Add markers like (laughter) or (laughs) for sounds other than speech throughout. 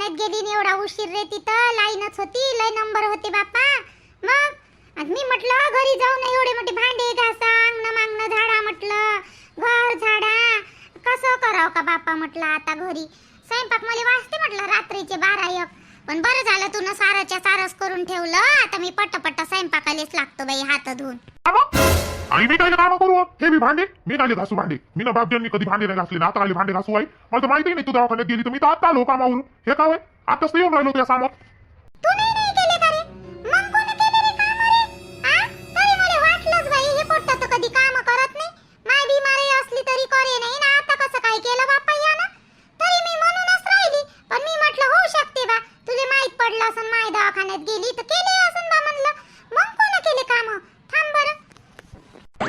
दवाखान्यात गेली एवढा उशीर रे तिथं. लाईनच होती. लय नंबर होते बाप्पा. मग? मी म्हटलं घरी जाऊ एवढे मोठे भांडे घासा अंगण मागणं झाडा म्हटलं. घर झाडा. कसं करावं का बाप्पा म्हटलं आता घरी? स्वयंपाक मला वाजते म्हटलं रात्रीचे बारा एक. पण बरं झालं तू साराच्या सारस करून ठेवलं. आता मी पटपट स्वयंपाकालेच लागतो बाई हात धुवून. आई मी काय काम करू हे. मी भांडे मी नाही घासू भांडे. मी ना बापजांनी कधी भांडे नाही घासले ना आता आले भांडे घासू आई. मला तर माहिती नाही तू दवाखान्यात गेली तर मी तर आता आलो कामावरून. हे काय आताच तर येऊन राहिलो त्या सामोर. कधी काम करत नाही. असली तरी आता कसं काय केलं मी म्हटलं होऊ शकते माहीत असं दवाखान्यात गेली तर केले असं बा म्हणलं मग कोण केले काम थांब बरं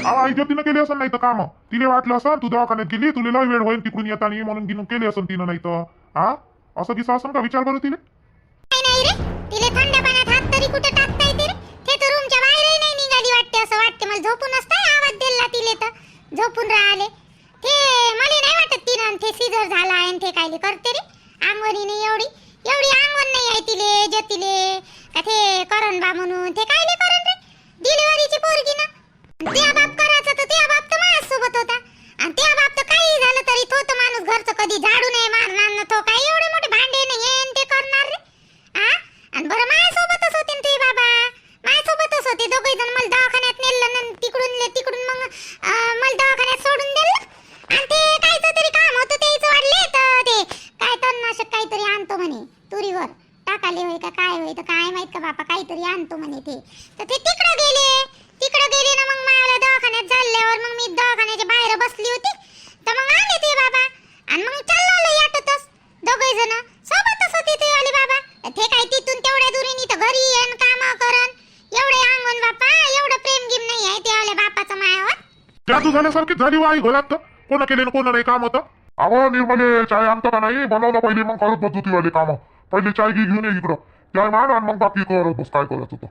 अहो, आई ज्योतीनं केली असं नाही तर काम. तिला वाटलं असं तू दवाखान्यात गेली तुला लय वेळ होईल तिकडून येताना म्हणून गिनून केली असं तिनं नाही तर हा? असं किस्सा असं का विचार करू तिने झोपून असताय आवाज दिला तिले तर? झोपून राहिले. ते मला नाही वाटत तिनं ते सीझर झाला आहे ते काय करते रे. अंगवणीने एवढी. एवढी अंगवण नाही आहे तिले जतिले का ते करण बा म्हणून ते काय करण रे? डिलिव्हरीची पोरगी ना. त्या बाप करायचं तर त्या बाप तर माझ्यासोबत होता आणि त्या बाप तर काही झालं तरी तो तर माणूस घरचं कधी झाडू नाही मारणार ना तो काही एवढे मोठे भांडे नाही हे ते करणार रे. हा आणि बरं माझ्यासोबतच होते ना ते बाबा. माझ्यासोबतच होते. दोघे जण मला दवाखान्यात नेलं ना तिकडून तिकडून मग अं, मला दवाखान्यात सोडून दिलं आणि ते काहीच तरी काम होतं तेच वाढले तर ते काय तणनाशक काहीतरी आणतो म्हणे तुरीवर टाकाले होय का काय होय तर काय माहीत का बापा काहीतरी आणतो म्हणे ते तर ते तिकडं गेले तिकडं गेले ना मग मला दवाखान्यात झाल्यावर मग मी दवाखान्याच्या बाहेर बसली होती तर मग आले ते बाबा आणि मग चाललो याटतच दोघे जण सोबतच होते ते वाले बाबा ते काय तिथून तेवढ्या दुरीने तर घरी येण काम करण एवढे अंगण बापा एवढं प्रेम गिम नाही आहे त्या वाल्या बापाचं मायावर झाल्यासारखी झाली हो आई घरात कोण केले ना कोण नाही काम होतं? अहो निर्मले चाय आणतं का नाही? बनवलं पहिले मग करत बस होती वाले काम. पहिले चाय घे घेऊन ये इकडं. चाय मान आणि मग बाकी करत बस काय करत होतं.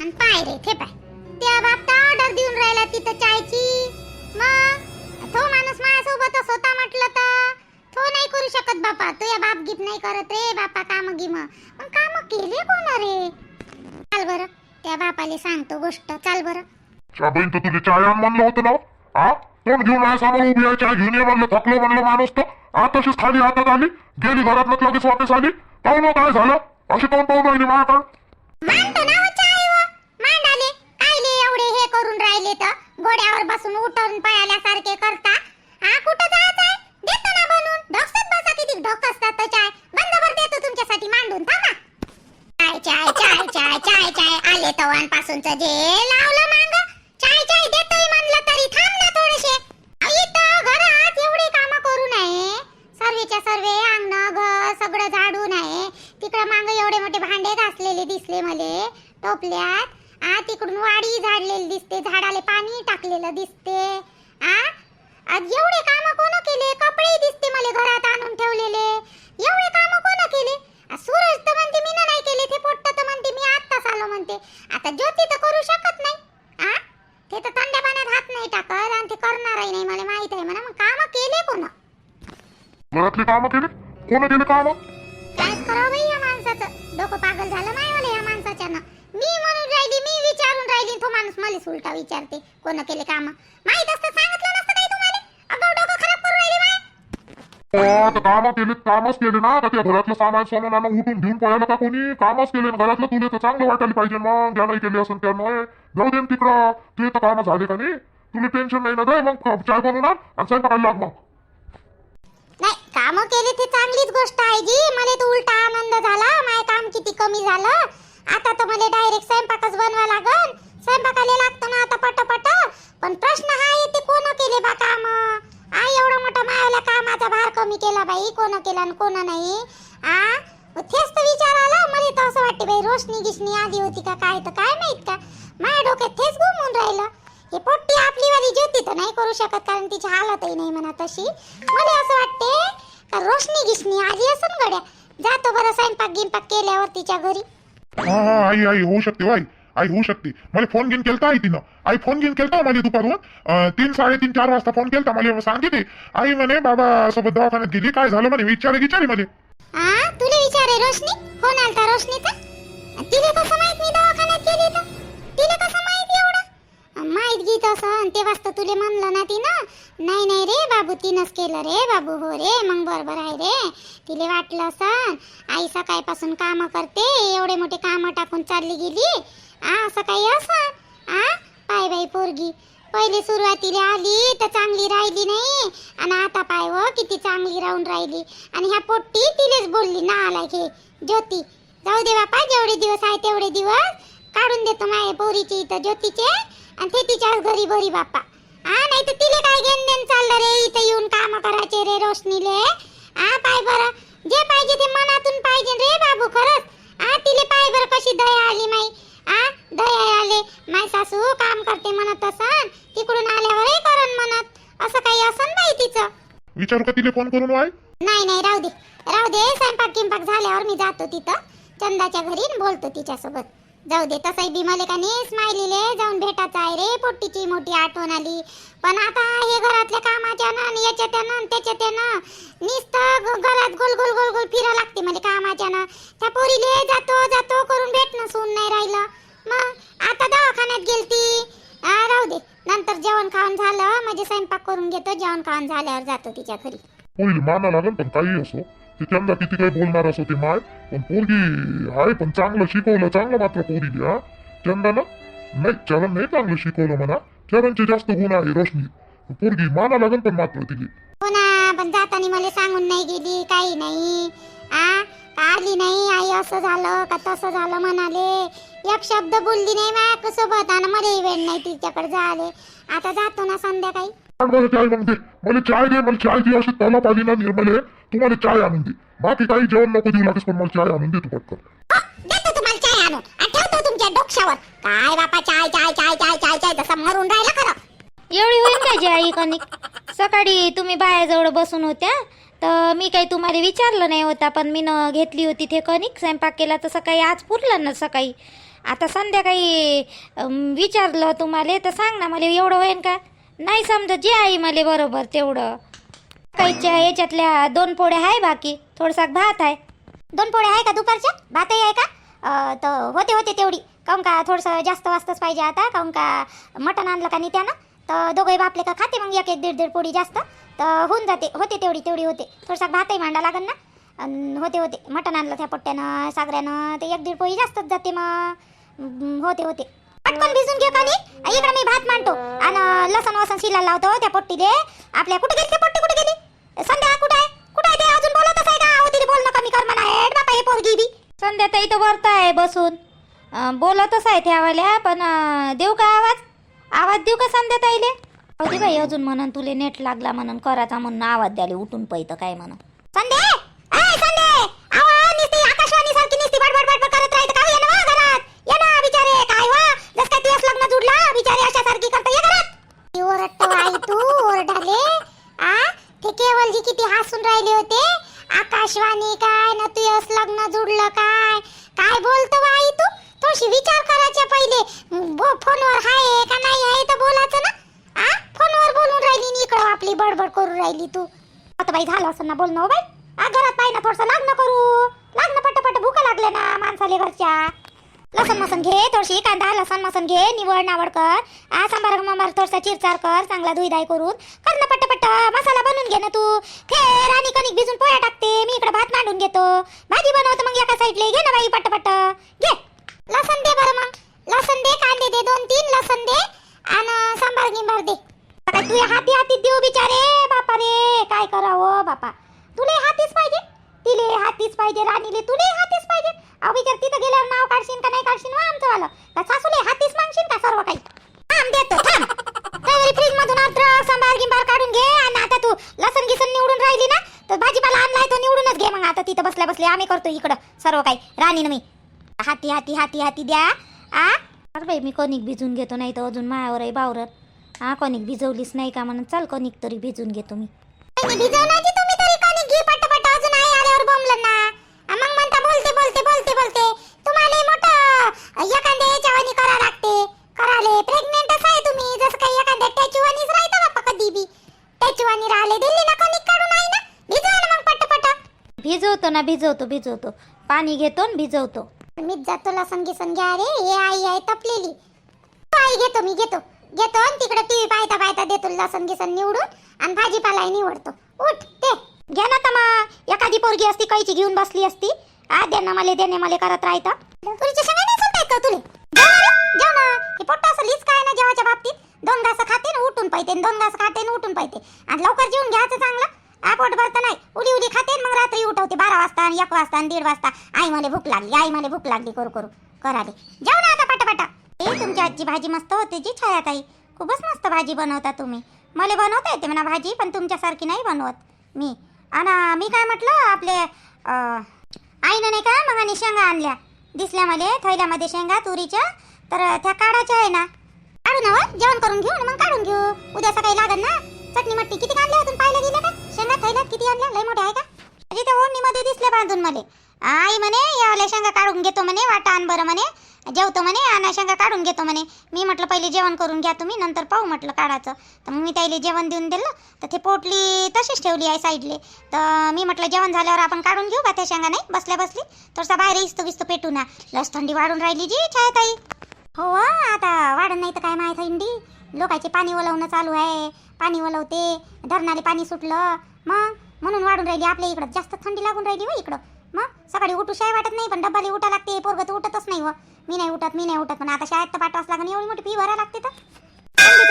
आणि पाय रे पाय. त्या बाप तर ऑर्डर देऊन राहिला तिथं चायची. मग? तो माणूस माझ्यासोबतच होता म्हटलं तर. तो नाही करू शकत बापा. तो या बाप गीत नाही करत रे बापा काम गिम मग. काम केले कोण रे? चाल बरं. त्या बापाले सांगतो गोष्ट. चाल बरं. चा बहीण तर तुझे चाय आण म्हणलं होतं ना? हो? हा घेऊन आहे समोर उभी आहे? चाय घेऊन ये म्हणलं? थकलो म्हणलं माणूस तर आताशीच खाली हातात आली गेली घरात लगेच वापस आली. पाहू काय झालं? अशी पाहून पाहून राहिली माझ्याकडे मांडतो ना हो चाय व. मांडाले कायले एवढे हे करून राहिले तर. घोड्यावर बसून उठून पळाल्यासारखे करता. हा कुठं जायचंय? देतो ना बनून. ढोकसत बसा किती ढोक असतात तो चाय. बंदवर देतो तुमच्यासाठी मांडून. थांबा चाय चाय चाय चाय चाय चाय. आले तवान तवांपासूनच जे लावलं मांग. चाय चाय देतोय सर्वेच्या सर्व अंगण घर सगळं झाडून आहे. तिकडं मांग एवढे मोठे भांडे घासलेले दिसले मले टोपल्यात. आ तिकडून वाडी झाडलेली दिसते झाडाले पाणी टाकलेलं दिसते. आ? आज एवढे काम कोण केले? कपडे दिसते मला घरात आणून ठेवलेले. एवढे काम कोण केले? सूरज तर म्हणते मी नाही केले ते पोट्ट तर म्हणते मी आत्ताच आलो म्हणते. आता ज्योती तर करू शकत नाही. आ? ते तर थंड्या पाण्यात हात नाही टाकत आणि ते करणारही नाही मला माहीत आहे म्हणा. मग काम केले कोण? घरातली कामं केली? कोण केले काम? कायच करावं बाई या माणसाचं. डोकं पागल झालं नाही मला या माणसाच्या मी म्हणून राहिली मी विचारून राहिली तो माणूस मलाच उलटा विचारते कोण केले काम. माहीत असतं सांगितलं नसतं काही तुम्हाला. अगं डोकं खराब करून राहिली माय. तर कामं केली कामच केले ना. का त्या घरातलं सामान सोनं नाणं उठून घेऊन पळायला का कोणी? कामच केले ना घरातलं तुले तर चांगलं वाटायला पाहिजे. मग ज्या नाही केले असेल त्यामुळे जाऊ दे तिकडं. तुझे तर कामं झाले का नाही? तुला टेन्शन नाही ना जाय मग चाय बनवून आण स्वयंपाकाला लाग मग. काम केली ती चांगलीच गोष्ट आहे जी. मला तर उलटा आनंद झाला. माय काम किती कमी झालं. आता तर मला डायरेक्ट स्वयंपाकच बनवा लागल स्वयंपाकाला लागतं ना आता पटापट. पण प्रश्न हा येते कोण केले बा काम? आ एवढा मोठा मायाला कामाचा भार कमी केला बाई. कोण केला आणि कोण नाही? आ तेच तर विचार आला. मला तर असं वाटते बाई रोशनी गिशनी आधी होती का काय तर काय माहीत? होऊ शकते बाई आई होऊ शकते. मला फोन घेऊन केलता आई तिनं. आई फोन घेऊन केलता मला दुपारून? तीन साडेतीन चार वाजता फोन केलता. मला सांगितले. आई म्हणे बाबा सोबत दवाखान्यात गेली. काय झालं म्हणे? विचारे विचारे म्हणे. तुला विचारे रोशनी? फोन आलता रोशनीचा? तिला कसं माहीत मी दवाखान्यात गेली तर? माहीत गीत असं. ते वाजता तुले म्हणलं ना तिनं नाही नाही रे बाबू तिनंच केलं रे बाबू हो रे मग बरोबर आहे रे. तिले वाटलं असं आई सकाळपासून कामं करते एवढे मोठे कामं टाकून चालली गेली. आ असं काही असं? आ? पाय बाई पोरगी पहिले सुरुवातीला आली तर चांगली राहिली नाही. आणि आता पाय व किती चांगली राहून राहिली. आणि ह्या पोट्टी तिलेच बोलली ना आला हे ज्योती. जाऊ दे बापा जेवढे दिवस आहे तेवढे दिवस काढून देतो माझ्या पोरीचे इथं ज्योतीचे. आणि ते तिच्याच घरी भरी बापा हा नाही तर तिले काय घेण देण चाललं रे? इथं येऊन काम करायचे रे रोशनीले. हा पाय बरं. जे पाहिजे ते मनातून पाहिजे रे बाबू खरंच. हा तिले पाय बरं कशी दया आली माई. आ दया आले. माय सासू काम करते म्हणत असन. तिकडून आल्यावरही करण म्हणत. असं काही असन बाई तिचं? विचारू का तिला फोन करून आई नाही नाही राहू दे. राहू दे. स्वयंपाक गिंपाक झाल्यावर मी जातो तिथं. चंदाच्या घरी बोलतो तिच्यासोबत. जाऊ दे तसंही बी का नाही स्माइलीले जाऊन भेटायचं आहे रे पोट्टीची मोठी आठवण आली. पण आता हे घरातल्या कामाच्या ना याच्या त्यानं त्याच्या त्यानं नुसतं घरात गोल गोल गोल गोल फिरा लागते मला कामाच्या ना. त्या पोरीले जातो जातो करून भेटणं सून नाही राहिलं. मग आता दवाखान्यात गेलती. राहू दे नंतर जेवण खाऊन झालं म्हणजे स्वयंपाक करून घेतो जेवण खाऊन झाल्यावर जातो तिच्या घरी. पोरीला माना लागेल पण काही असो. ते किती काही बोलणार असो ते माय पण पोरगी आहे पण चांगलं शिकवलं चांगलं मात्र पोरीली हा. चंदा ना नाही चरण नाही चांगलं शिकवलं म्हणा. चरणचे जास्त गुण आहे रोशनी. पोरगी माना लागन पण मात्र तिली. हो ना पण जाताना मला सांगून नाही गेली काही नाही. आ आली नाही आई असं झालं का तसं झालं म्हणाले. एक शब्द बोलली नाही माझ्या सोबत आणि मला वेळ नाही तिच्याकडे झाले आता जातो ना संध्याकाळी. चाय मग दे मला चाय दे मला चाय दे अशी निर्मले तू मला चाय आणून दे. बाकी काही जेवण नको देऊ लागेस पण मला चाय आणून दे तू पटकन. देतो तुम्हाला चाय आणून. आणि ठेवतो तुमच्या डोक्यावर. काय बापा चाय चाय चाय चाय चाय चाय तसं मरून राहिलं खरं. एवढी होईल का जी आई कणिक? सकाळी तुम्ही बायाजवळ बसून होत्या तर मी काही तुम्हाला विचारलं नाही होता पण मी न घेतली होती ते कणिक स्वयंपाक केला तर सकाळी आज पुरलं ना सकाळी. आता संध्याकाळी विचारलं तुम्हाला तर सांग ना मला एवढं होईन का? नाही समजत जे आई मला बरोबर तेवढं. काहीच्या याच्यातल्या दोन पोळ्या आहे बाकी. थोडसा भात आहे. दोन पोळ्या आहे का दुपारच्या? भातही आहे का? तर होते होते तेवढी. काऊन का थोडंसं जास्त वाजताच पाहिजे आता? काऊन का मटण आणलं का नाही त्यानं तर दोघंही बापले का खाते मग एक एक दीड दीड पोळी जास्त? तर होऊन जाते. होते तेवढी तेवढी होते. थोडसा भातही मांडा लागन ना? होते होते. मटण आणलं त्या पट्ट्यानं सागऱ्यानं ते एक दीड पोळी जास्तच जाते मग. होते होते. पटकन भिजून घे खाली. इकडे मी भात मांडतो. आणि लसण वसन शिलायला लावतो त्या पोट्टीले. आपल्या कुठे गेली ती पोट्टी? कुठे गेली? संध्या कुठे आहे? कुठे आहे ते? अजून बोलतच आहे का? अहो तिने बोलणं कमी कर म्हणा. हेड बापा हे पोरगी बी. संध्या तर इथं वरत आहे बसून. बोलतच आहे त्यावाल्या पण देऊ का आवाज? आवाज देऊ का संध्या ताईले? होती बाई अजून म्हणून तुले नेट लागला म्हणून करायचा म्हणून आवाज द्याले उठून पैत काय म्हणून. संध्या ए संदे आवा निस्ती आकाशवाणी सारखी निस्ती बडबड बडबड करत राहत का ये ना वा घरात ये ना बिचारे काय वा जस काय तुझ्याच लग्न जुडला बिचारे अशा सारखी करता ये घरात ओरडतो आई तू ओरडाले आ ते केवलजी किती हसून राहिले होते आकाशवाणी काय ना तुझ्याच लग्न जुडलं काय काय बोलतो बा आई तू थोडीशी विचार करायच्या पहिले बो- फोनवर आहे का नाही आहे तर बोलायचं ना आ फोनवर बोलून राहिली आणि इकडं आपली बडबड करून राहिली तू आता बाई झालं असं ना बोलणं हो बाई. आ घरात पाहिजे ना थोडंसं लग्न करू. लग्न पटापट भूक लागले ना माणसाले घरच्या. लसण मसन घे थोडीशी कांदा लसण मसन घे निवड नावड कर. आ सांबार मांबार थोडसा चिरचार कर चांगला धुईधाय करून. कर ना पटापट मसाला बनवून घे ना तू. फेर आणि कणिक भिजून पोळ्या टाकते मी इकडे भात मांडून घेतो. भाजी बनवतो मग एका साईडले. घे ना बाई पटापट. घे. लसण दे बरं मग. लसण दे कांदे दे दोन तीन लसण दे. आणि सांबार गिंबार दे. आता तू हाती हाती देऊ बिचारे बापा रे काय करावं बापा. तुले हातीच पाहिजे. तिले हातीच पाहिजे राणीले तुले हातीच पाहिजे. अहो बिचार तिथं गेल्यावर नाव काढशील का नाही काढशील वा हो, आमचं वालं. का सासूले हातीच मागशील का सर्व काही? थांब देतो थांब. फ्रीज मधून अद्रक सांबार गिंबार काढून घे आणि आता तू लसण गिसन निवडून राहिली ना तर भाजीपाला आणलाय तो निवडूनच घे मग. आता तिथं बसल्या बसल्या आम्ही करतो इकडं सर्व काही. राणीनं मी. हाती हाती हाती हाती द्या. आ? अरे बाई मी कोणी भिजून घेतो नाही तर अजून मायावर आहे बावरत हा कणिक भिजवलीच नाही का म्हणून? चाल कणिक तरी भिजून घे तुम्ही. भिजवतो ना भिजवतो भिजवतो. पाणी घेतो भिजवतो. मी जातो संगी संगी अरे आई आहे तपलेली. आई घेतो मी घेतो. घेतो आणि तिकडे टीव्ही पाहता पाहता देतो लसन गिसन निवडून आणि भाजीपालाही निवडतो. उठ ते. घे ना तमा. एखादी पोरगी असती कैची घेऊन बसली असती. आ दे ना मला देणे मला करत राहता. तुझी शेंगा नाही सांगतायत का तुले? जेव ना हे पोट्ट असं लीच काय ना जेवाच्या बाबतीत? दोन घास खाते ना उठून पाहिजे दोन घास खाते ना उठून पाहिजे आणि लवकर जेवून घ्यायचं चांगलं? आ पोट भरतं नाही. उडी उडी खाते मग रात्री उठवते. बारा वाजता आणि एक वाजता आणि दीड वाजता. आई मला भूक लागली आई मला भूक लागली करू करू. कराले जाऊ ना आता पटापटा. ए तुमच्या आजची भाजी मस्त होते जी छायाताई. खूपच मस्त भाजी बनवता तुम्ही. मला बनवता येते म्हणा भाजी पण तुमच्यासारखी नाही बनवत मी. आणि मी काय म्हटलं आपले आईनं नाही का मग आणि शेंगा आणल्या. दिसल्या मला थैल्यामध्ये शेंगा तुरीच्या. तर त्या काढायच्या आहे ना. काढू ना जेवण करून घेऊ ना मग काढून घेऊ. उद्या सकाळी लागल ना. चटणी मट्टी किती आणल्या अजून पाहिलं गेलं का? शेंगा थैल्यात किती आणल्या? लय मोठ्या आहे का? म्हणजे त्या ओढणीमध्ये दिसले बांधून मला. आई म्हणे यावल्या शेंगा काढून घेतो म्हणे वाटा आण बरं म्हणे. जेवतो म्हणे आणि शेंगा काढून घेतो म्हणे. मी म्हटलं पहिले जेवण करून घ्या तुम्ही नंतर पाहू म्हटलं काढायचं. तर मग मी त्याला जेवण देऊन दिलं. तर ते पोटली तशीच ठेवली आहे साईडले. तर मी म्हटलं जेवण झाल्यावर आपण काढून घेऊ बा त्या शेंगा नाही? बसल्या बसली. थोडसा बाहेर इस्तो गिस्तो पेटू ना. लस थंडी वाढून राहिली जी छायाताई हो आता वाढत नाही तर काय माहीत थंडी? लोकांचे पाणी वलवणं चालू आहे. पाणी वलवते धरणाले पाणी सुटलं. मग? म्हणून वाढून राहिली आपल्या इकडं. जास्त थंडी लागून राहिली व इकडं. मग? सकाळी उठू शाय वाटत नाही पण डब्बाला उठा लागते. पोरग तर उठतच नाही व मी नाही उठत मी नाही उठत. पण आता शाळेत तर पाठवाच लागेल एवढी मोठी फी भरा लागते तर.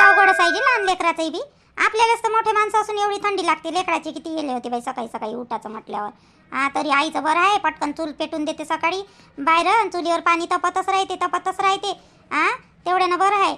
अवघडच आहे जी लहान लेकराचंही बी. आपल्यालाच तर मोठे माणसं असून एवढी थंडी लागते. लेकराची किती गेले होते बाई सकाळी सकाळी उठाचं म्हटल्यावर. हा तरी आईचं बरं आहे पटकन चूल पेटून देते सकाळी. बाहेर चुलीवर पाणी तपतच राहते तपतच राहते. हा तेवढ्यानं बरं आहे.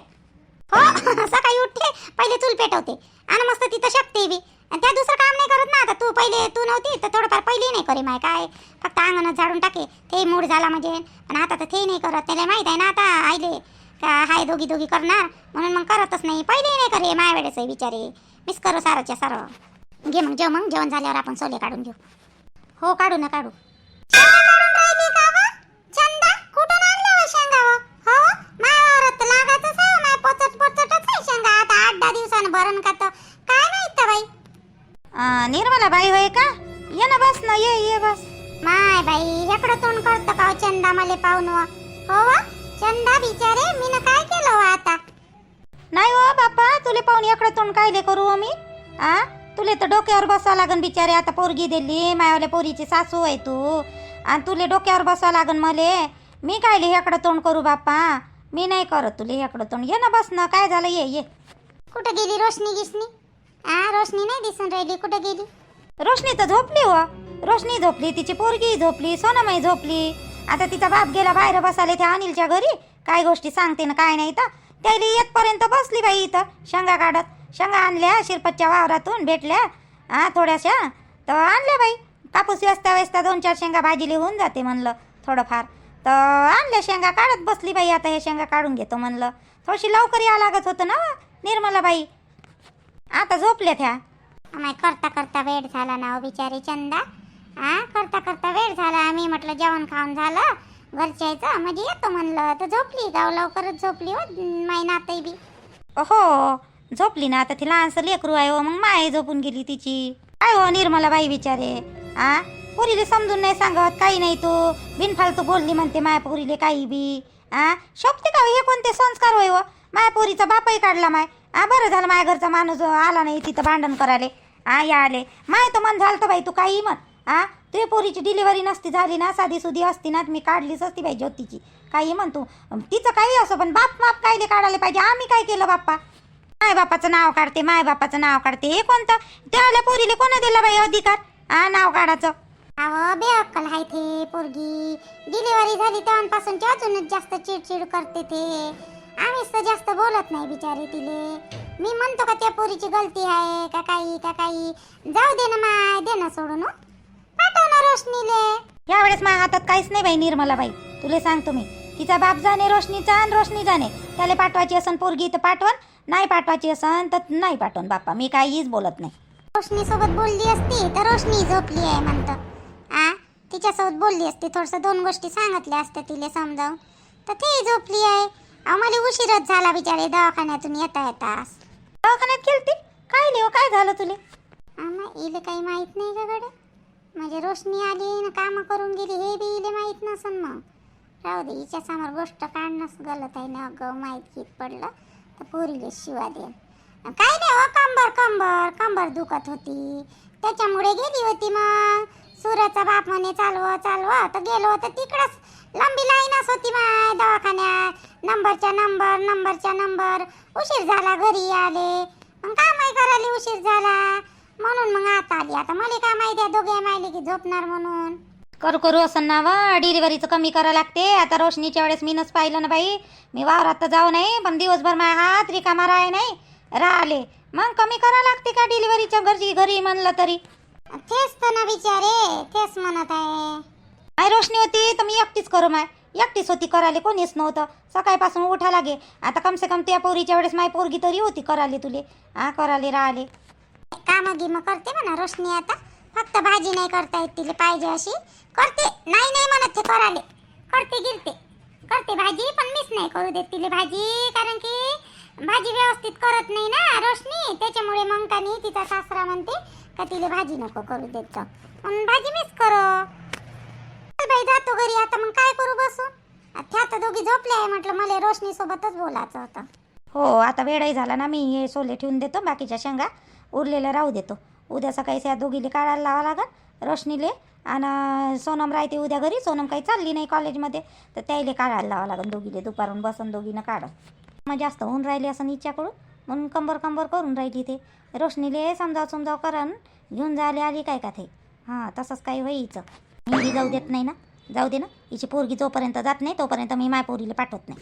हो (laughs) सकाळी उठते पहिले चूल पेटवते. आणि मस्त तिथं शकते बी. त्या दुसरं काम नाही करत ना आता. तू पहिले तू नव्हती तर थोडंफार पहिले नाही करे माय काय. फक्त अंगणच झाडून टाके. ते मूड झाला म्हणजे. आणि आता तर ते नाही करत. त्याला माहीत आहे ना आता आईले का हाय दोघी दोघी करणार. म्हणून मग करतच नाही. पहिले नाही करे माय वेळेस आहे बिचारे. मिस करू सारंच्या सारं. घे मग जेव मग. जेवण झाल्यावर आपण सोले काढून घेऊ. हो काढू ना काढू. हो? भरण का तर काय माहीत बाई? निर्मला बाई होय का? ये ना बस ना ये ये बस. माय बाई हेकडं तोंड करतं का हो चंदा मले पाहून व? हो व? चंदा बिचारे मीनं काय केलं व आता? नाही हो बाप्पा तुले पाहून इकडे तोंड कायले करू हो मी? आ? तुले तर डोक्यावर बसावं लागन बिचारे आता पोरगी दिली मायावाल्या पोरीची सासू आहे तू. आणि तुले डोक्यावर बसावं लागन मले. मी कायले हेकडं तोंड करू बाप्पा? मी नाही करत तुले हेकडं तोंड. ये ना बस ना काय झालं ये ये. कुठं गेली रोशनी गिसनी आ रोशनी नाही दिसून राहिली. कुठं गेली? रोशनी तर झोपली हो. रोशनी झोपली तिची पोरगी झोपली सोनामाई झोपली. आता तिचा बाप गेला बाहेर बसाले त्या अनिलच्या घरी. काय गोष्टी सांगते ना काय नाही तर त्याला येतपर्यंत बसली बाई इथं शेंगा काढत. शेंगा आणल्या शिरपतच्या वावरातून भेटल्या. हा थोड्याशा. तर आणल्या बाई. कापूस व्यस्ता व्यस्ता दोन चार शेंगा भाजीले होऊन जाते म्हणलं थोडंफार. तर आणल्या शेंगा काढत बसली बाई. आता हे शेंगा काढून घेतो म्हणलं. थोडीशी लवकर या लागत होतं ना निर्मला बाई आता झोपल्या त्या. अमाय करता करता वेळ झाला ना हो बिचारी चंदा. आ करता करता वेळ झाला. आम्ही म्हटलं जेवण खाऊन झालं. घरच्याचं म्हणजे येतो म्हणलं. तर झोपली. गाव लवकरच झोपली हो माय नातही बी. हो झोपली ना. आता ती लहानसं लेकरू आहे हो. मग माय झोपून गेली तिची. काय हो निर्मला बाई विचारे आ? पोरीले समजून नाही सांगत. काही नाही तू. बिनफालतू बोलली म्हणते माया पोरीले काही बी. आ? शोभते का हो? हे कोणते संस्कार होय हो? माया पोरीचा बापही काढला माय. आ बरं झालं माझ्या घरचा माणूस आला नाही तिथं भांडण करायले. आ या आले. माय तो मन झालं तर बाई तू काही म्हण. आ तुझ्या पोरीची डिलिव्हरी नसती झाली ना साधी सुधी असती ना मी काढलीच असती बाई ज्योतीची. काही म्हण तू. तिचं काही असो पण बाप माप कायले काढायला पाहिजे? आम्ही काय केलं बाप्पा? माय बापाचं नाव काढते माय बापाचं नाव काढते. हे कोणतं? त्याला पोरीले कोणा दिला बाई अधिकार? आ नाव काढायचं. अहो बेअक्कल हाय ते पोरगी. डिलिव्हरी झाली तेव्हापासूनची अजूनच जास्त चिडचिड करते ते. आम्हीच तर जास्त बोलत नाही बिचारे तिले. मी म्हणतो का त्या पोरीची गलती आहे का काही का काही? जाऊ दे ना माय दे ना सोडून हो. पाठव ना रोशनीले. यावेळेस माझ्या हातात काहीच नाही बाई निर्मला बाई. तुले सांगतो मी तिचा बाप जाणे रोशनीचा आणि रोशनी जाणे. त्याला पाठवायची असन पोरगी तर पाठवण नाही पाठवायची असन तर नाही पाठवून बाप्पा मी काहीच बोलत नाही. रोशनी सोबत बोलली असती तर रोशनी झोपली आहे म्हणतं. आ? तिच्यासोबत बोलली असती थोडस दोन गोष्टी सांगितल्या असत्या तिला समजावून. तर ती झोपली आहे. आम्हाला उशीरच झाला बिचारे दवाखान्यातून येता येतास दवाखान्यात गेलती? काय लिहो काय झालं तुले? आम्हा इले काही माहीत नाही का गड्या? म्हणजे रोशनी आली ना कामं करून गेली हे बी इले माहीत नसन मग. राहू दे हिच्या समोर गोष्ट काढणंच गलत आहे ना अगं माहीत गीत पडलं. तर पोरीले शिवा दे. काय नाही हो कंबर कंबर कंबर दुखत होती. त्याच्यामुळे गेली होती मग. सुराचा बाप म्हणे चालव चालव. तर गेलो तर तिकडंच. लंबी लाईनच होती माय दवाखान्यात. नंबरच्या नंबर नंबरच्या नंबर उशीर झाला घरी आले मग कामही करायला उशीर झाला. म्हणून मग आता आली. आता मला काय माहिती आहे दोघे मायले की झोपणार म्हणून. करू करू असं ना व. डिलिव्हरीचं कमी करावं लागते. आता रोशनीच्या वेळेस मीनच पाहिलं ना बाई. मी वावरात तर जाऊ नाही पण दिवसभर माझ्या हात रिकामा राहे नाही. राहिले. मग कमी करावं लागते का डिलिव्हरीच्या घरची घरी म्हणलं तरी. तेच तर ना बिचारे. तेच म्हणत आहे. रोशनी होती तर मी एकटीच करू माय. एकटीच होती करायला कोणीच नव्हतं. सकाळपासून उठा लागे. आता कम से कम त्या पोरीच्या वेळेस माय पोरगी तरी होती कराले तुले. हा करायला राहिले. काम गिम करते म्हणा रोशनी आता. फक्त भाजी नाही करता येत तिला पाहिजे अशी. करते नाही नाही म्हणत ते कराले करते गिरते. करते भाजी पण मीच नाही करू देत तिला भाजी. कारण की भाजी व्यवस्थित करत नाही ना रोशनी. त्याच्यामुळे मग का नाही तिचा सासरा म्हणते का तिला भाजी नको करू देत भाजी मीच करो. बाई जातो घरी आता मग काय करू बसून त्या आता दोघी झोपले आहे म्हटलं मला रोशनी सोबतच बोलायचं होतं. हो आता वेळही झाला ना मी हे सोले ठेवून देतो बाकीच्या शेंगा उरलेल्या राहू देतो. उद्या सकाळी त्या दोघीले काढायला लावा लागल रोशनीले. आणि सोनम राहते उद्या घरी सोनम काही चालली नाही कॉलेजमध्ये. तर त्याईले काढायला लावा लागेल दोघीले दुपारून बसन दोघीनं काढ मग जास्त होऊन राहिली असं हिच्याकडून म्हणून कंबर कंबर करून राहिली ते. रोशनीले समजाव समजाव करण घेऊन जायला आली काय का ते हां तसंच काही व्हायचं. मी जाऊ देत नाही ना? जाऊ दे ना. हिची पोरगी जोपर्यंत जात नाही तोपर्यंत मी माय पोरीला पाठवत नाही.